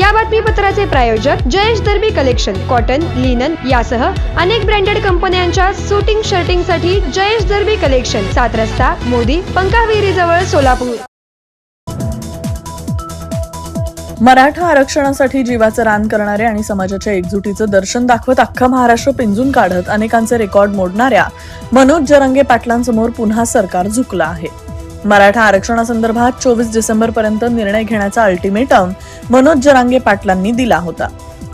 या बातमीपत्राचे प्रायोजक Jayesh Darbi collection cotton linen यासह अनेक ब्रँडेड कंपन्यांच्या सुटिंग शर्टिंगसाठी जयेश दर्बी कलेक्शन सात रस्ता मोदी पंकाविहिरी जवळ सोलापूर. मराठा आरक्षणासाठी जीवाचं रान करणारे आणि समाजाच्या एकजुटीचं दर्शन दाखवत अख्खा महाराष्ट्र पिंजून काढत अनेकांचे रेकॉर्ड मोडणाऱ्या मनोज जरंगे पाटलांसमोर पुन्हा सरकार झुकलं आहे. मराठा आरक्षणासंदर्भात चोवीस डिसेंबर पर्यंत निर्णय घेण्याचा अल्टिमेटम मनोज जरांगे पाटलांनी दिला होता.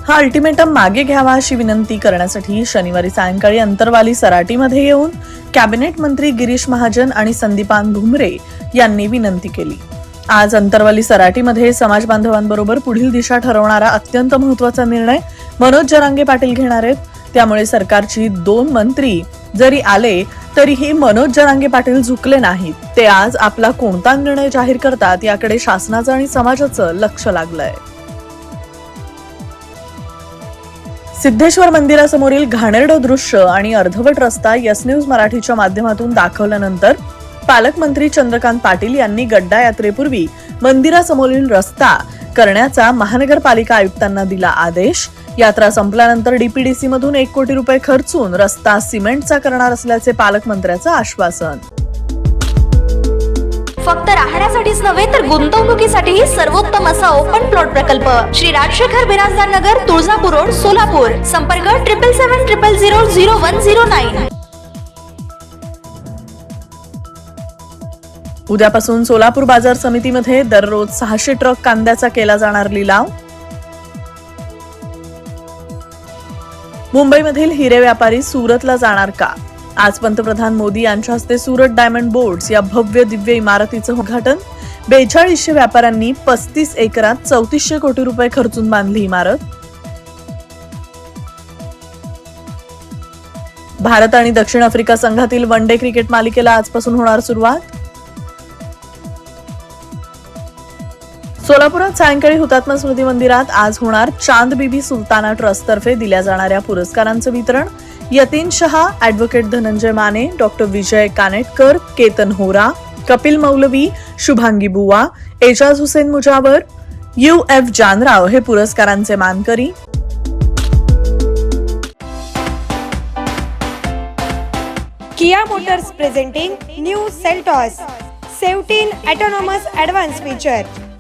हा अल्टिमेटम मागे घ्यावा अशी विनंती करण्यासाठी शनिवारी सायंकाळी अंतरवाली सराटीमध्ये येऊन कॅबिनेट मंत्री गिरीश महाजन आणि संदीपान भुमरे यांनी विनंती केली. आज अंतरवाली सराटीमध्ये समाज बांधवांबरोबर पुढील दिशा ठरवणारा अत्यंत महत्त्वाचा निर्णय मनोज जरांगे पाटील घेणार आहेत. त्यामुळे सरकारची दोन मंत्री जरी आले तरीही मनोज जरांगे पाटील झुकले नाहीत. ते आज आपला कोणता निर्णय जाहीर करतात याकडे शासनाचं आणि समाजाचं लक्ष लागलंय. सिद्धेश्वर मंदिरासमोरील घाणेरडं दृश्य आणि अर्धवट रस्ता यस न्यूज मराठीच्या माध्यमातून दाखवल्यानंतर पालकमंत्री चंद्रकांत पाटील यांनी गड्डा यात्रेपूर्वी मंदिरासमोरील रस्ता करण्याचा महानगरपालिका आयुक्तांना दिला आदेश. यात्रा संपल्यानंतर डीपीडीसी मधून एक कोटी रुपये खर्चून रस्ता सिमेंटचा करणार असल्याचे पालकमंत्र्याचं आश्वासन. फक्त राहण्यासाठीच नव्हे तर गुंतवणुकीसाठीही सर्वोत्तम असा ओपन प्लॉट प्रकल्प. श्री राजशेखर बिराजदार नगर तुळजापूर रोड सोलापूर. संपर्क triple seven triple zero zero one zero nine उद्यापासून सोलापूर बाजार समितीमध्ये दररोज सहाशे ट्रक कांद्याचा केला जाणार लिलाव. मुंबईमधील हिरे व्यापारी सुरतला जाणार का? आज पंतप्रधान मोदी यांच्या हस्ते सुरत डायमंड बोर्ड्स या भव्य दिव्य इमारतीचं उद्घाटन. बेचाळीसशे व्यापाऱ्यांनी पस्तीस एकरात चौतीसशे कोटी रुपये खर्चून बांधली इमारत. भारत आणि दक्षिण आफ्रिका संघातील वन डे क्रिकेट मालिकेला आजपासून होणार सुरुवात. सोलापुरात सायंकाळी हुतात्मा स्मृती मंदिरात आज होणार चांद बीबी सुलताना ट्रस्टतर्फे दिल्या जाणाऱ्या पुरस्कारांचं वितरण. Yatin Shah advocate Dhananjay Mane doctor Vijay Kanetkar Ketan Hora Kapil Maulvi Shubhangi Buva Ejaz Hussain Mujawar U F Janrao हे पुरस्कारांचे मानकरी. Kia Motors presenting new Seltos seventeen autonomous advance feature.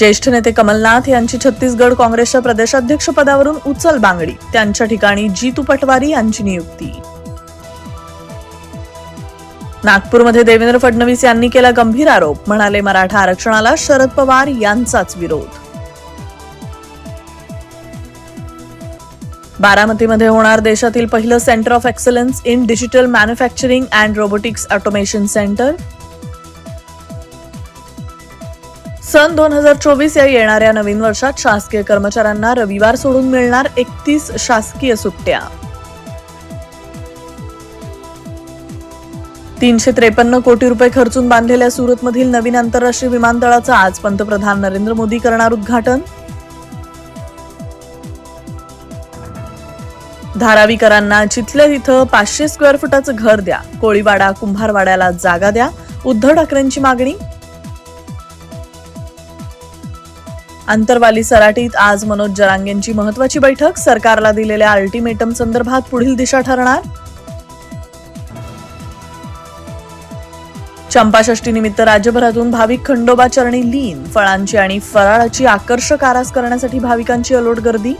ज्येष्ठ नेते कमलनाथ यांची छत्तीसगड काँग्रेसच्या प्रदेशाध्यक्षपदावरून उचल बांगडी. त्यांच्या ठिकाणी जीतू पटवारी यांची नियुक्ती. नागपूरमध्ये देवेंद्र फडणवीस यांनी केला गंभीर आरोप. म्हणाले मराठा आरक्षणाला शरद पवार यांचाच विरोध. बारामतीमध्ये होणार देशातील पहिलं centre of excellence in digital manufacturing and robotics automation centre सन दोन हजार चोवीस या येणाऱ्या नवीन वर्षात शासकीय कर्मचाऱ्यांना रविवार सोडून मिळणार एकतीस शासकीय सुट्ट्या. तीनशे त्रेपन्न कोटी रुपये खर्चून बांधलेल्या सुरतमधील नवीन आंतरराष्ट्रीय विमानतळाचं आज पंतप्रधान नरेंद्र मोदी करणार उद्घाटन. धारावीकरांना चिथले तिथं पाचशे स्क्वेअर फुटाचं घर द्या कोळीवाडा कुंभारवाड्याला जागा द्या. उद्धव ठाकरेंची मागणी अंतरवाली सराटीत आज मनोज जरांगेंची महत्वाची बैठक. सरकारला दिलेल्या अल्टिमेटम संदर्भात पुढील दिशा ठरणार. चंपाषष्टीनिमित्त राज्यभरातून भाविक खंडोबा चरणी लीन. फळांची आणि फराळाची आकर्षक आरास करण्यासाठी भाविकांची अलोट गर्दी.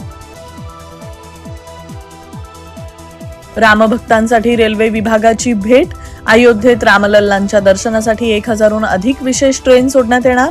रामभक्तांसाठी रेल्वे विभागाची भेट. अयोध्येत रामलल्लांच्या दर्शनासाठी एक हजारहून अधिक विशेष ट्रेन सोडण्यात येणार.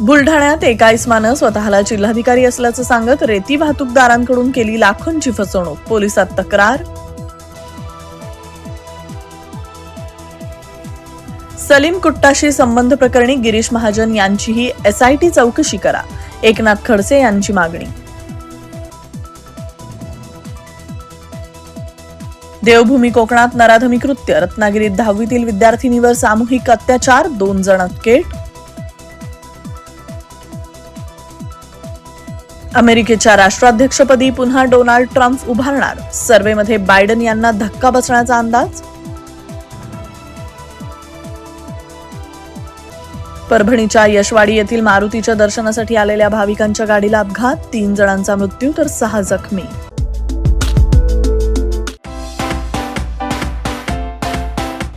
बुलढाण्यात एका इस्मानं स्वतःला जिल्हाधिकारी असल्याचं सांगत रेती वाहतूकदारांकडून केली लाखोंची फसवणूक. पोलिसात तक्रार? सलीम कुट्टाशी संबंध प्रकरणी गिरीश महाजन यांचीही एसआयटी चौकशी करा. एकनाथ खडसे यांची मागणी. देवभूमी कोकणात नराधमी कृत्य. रत्नागिरीत दहावीतील विद्यार्थिनीवर सामूहिक अत्याचार दोन जण अटकेट अमेरिकेच्या राष्ट्राध्यक्षपदी पुन्हा डोनाल्ड ट्रम्प उभारणार. सर्वेमध्ये बायडन यांना धक्का बसण्याचा अंदाज? परभणीच्या यशवाडी येथील मारुतीच्या दर्शनासाठी आलेल्या भाविकांच्या गाडीला अपघात. तीन जणांचा मृत्यू तर सहा जखमी.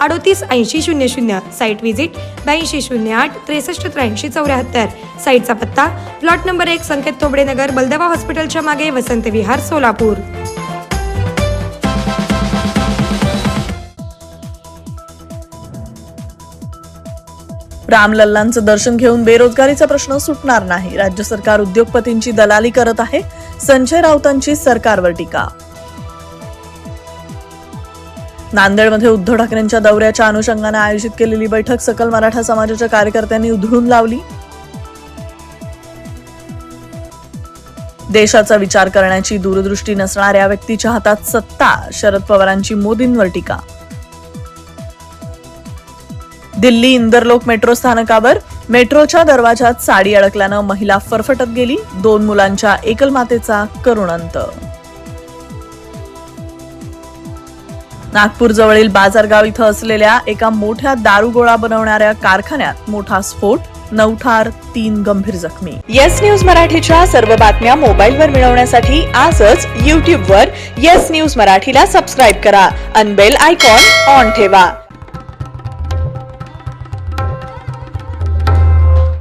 अडोतीस ऐंशी शून्य शून्य. साईट व्हिजिट ब्याऐंशी शून्य आठ त्रेसष्ट त्र्याऐंशी चौऱ्याहत्तर. साईटचा पत्ता प्लॉट नंबर एक संकेत तोबडे नगर बलदवा हॉस्पिटलच्या मागे वसंत विहार सोलापूर. रामलल्लांचं दर्शन घेऊन बेरोजगारीचा प्रश्न सुटणार नाही. राज्य सरकार उद्योगपतींची दलाली करत आहे. संजय राऊतांची सरकारवर टीका. नांदेडमध्ये उद्धव ठाकरेंच्या दौऱ्याच्या अनुषंगाने आयोजित केलेली बैठक सकल मराठा समाजाच्या कार्यकर्त्यांनी उधळून लावली. देशाचा विचार करण्याची दूरदृष्टी नसणाऱ्या व्यक्तीच्या हातात सत्ता शरद पवारांची मोदींवर टीका. दिल्ली इंदरलोक मेट्रो स्थानकावर मेट्रोच्या दरवाजात साडी अडकल्यानं महिला फरफटत गेली. दोन मुलांच्या एकलमातेचा करुण अंत नागपूरजवळील बाजारगाव इथं असलेल्या एका मोठ्या दारुगोळा बनवणाऱ्या कारखान्यात मोठा स्फोट नऊ ठार तीन गंभीर जखमी. येस न्यूज मराठीच्या सर्व बातम्या मोबाईलवर मिळवण्यासाठी आजच यूट्यूबवर येस न्यूज मराठीला सबस्क्राईब करा. अनबेल आयकॉन ऑन ठेवा.